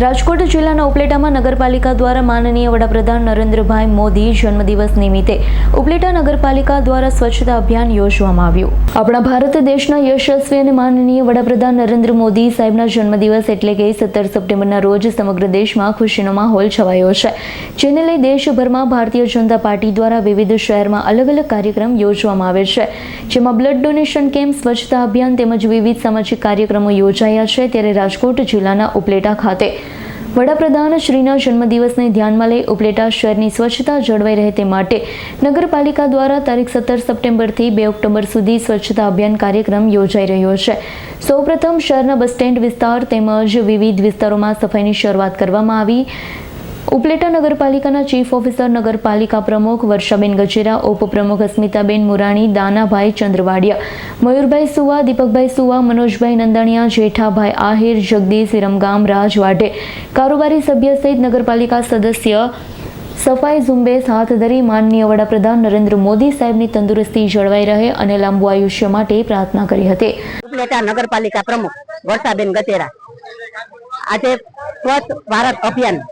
રાજકોટ જિલ્લાના ઉપલેટામાં નગરપાલિકા દ્વારા માનનીય વડાપ્રધાન નરેન્દ્રભાઈ મોદી જન્મદિવસ નિમિત્તે ઉપલેટા નગરપાલિકા દ્વારા સ્વચ્છતા અભિયાન યોજવામાં આવ્યું. આપણા ભારત દેશના યશસ્વી અને માનનીય વડાપ્રધાન નરેન્દ્ર મોદી સાહેબના જન્મદિવસ એટલે કે સત્તર સપ્ટેમ્બરના રોજ સમગ્ર દેશમાં ખુશીનો માહોલ છવાયો છે, જેને લઈ દેશભરમાં ભારતીય જનતા પાર્ટી દ્વારા વિવિધ શહેરમાં અલગ અલગ કાર્યક્રમ યોજવામાં આવે છે, જેમાં બ્લડ ડોનેશન કેમ્પ, સ્વચ્છતા અભિયાન તેમજ વિવિધ સામાજિક કાર્યક્રમો યોજાયા છે, ત્યારે રાજકોટ જિલ્લાના ઉપલેટા ખાતે વડાપ્રધાન શ્રીના જન્મદિવસને ધ્યાનમાં લઈ ઉપલેટા શહેરની સ્વચ્છતા જળવાઈ રહે તે માટે નગરપાલિકા દ્વારા તારીખ સત્તર સપ્ટેમ્બરથી બે ઓક્ટોબર સુધી સ્વચ્છતા અભિયાન કાર્યક્રમ યોજાઈ રહ્યો છે. સૌપ્રથમ શહેરના બસ સ્ટેન્ડ વિસ્તાર તેમજ વિવિધ વિસ્તારોમાં સફાઈની શરૂઆત કરવામાં આવી. ઉપલેટા નગરપાલિકાના ચીફ ઓફિસર નગરપાલિકા પ્રમુખ વર્ષાબેન ગજેરા, ઉપપ્રમુખ અસ્મિતાબેન મુરાણી, દાનાભાઈ ચંદ્રવાડિયા, મયુરભાઈ સુવા, દીપકભાઈ સુવા, મનોજભાઈ નંદાણીયા, જેઠાભાઈ આહિર, જગદીશ વિરમગામ રાજવાટે કારોબારી સભ્ય સહિત નગરપાલિકા સદસ્ય સફાઈ ઝુંબેશ હાથ ધરી માનનીય વડાપ્રધાન નરેન્દ્ર મોદી સાહેબની તંદુરસ્તી જળવાઈ રહે અને લાંબુ આયુષ્ય માટે પ્રાર્થના કરી હતી. ઉપલેટા નગરપાલિકા પ્રમુખ વર્ષાબેન ગતેરા આજે સ્વચ્છ ભારત અભિયાન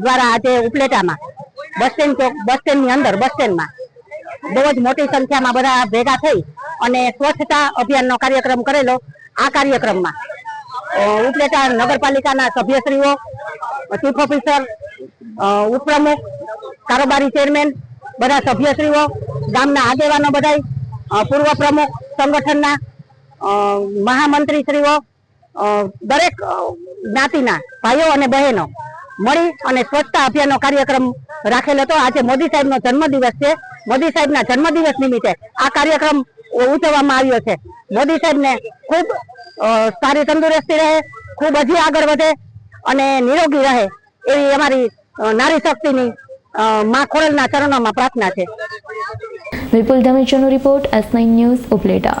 દ્વારા આજે ઉપલેટામાં, બસ સ્ટેન્ડ ચોક, બસ સ્ટેન્ડની અંદર, બસ સ્ટેન્ડમાં, બહુ જ મોટી સંખ્યામાં બધા ભેગા થઈ અને સ્વચ્છતા અભિયાનનો કાર્યક્રમ કરેલો. આ કાર્યક્રમમાં ઉપલેટા નગરપાલિકાના સભ્યશ્રીઓ, ચીફ ઓફિસર ઉપપ્રમુખ, કારોબારી ચેરમેન, બધા સભ્યશ્રીઓ, ગામના આગેવાનો બધાય પૂર્વ પ્રમુખ સંગઠનના મહામંત્રીશ્રીઓ દરેક જ્ઞાતિના ભાઈઓ અને બહેનો મળી અને સ્વચ્છતા અભિયાનનો કાર્યક્રમ રાખેલો હતો. આજે મોદી સાહેબનો જન્મદિવસ છે. મોદી સાહેબના જન્મદિવસ નિમિત્તે આ કાર્યક્રમ ઉજવવામાં આવ્યો છે. મોદી સાહેબને ખૂબ સારી તંદુરસ્તી રહે, ખૂબ હજી આગળ વધે અને નિરોગી રહે એવી અમારી નારી શક્તિની માં ખોરલના ચરણોમાં પ્રાર્થના છે. Vipul ધમેચાનો report S nine news Upleta.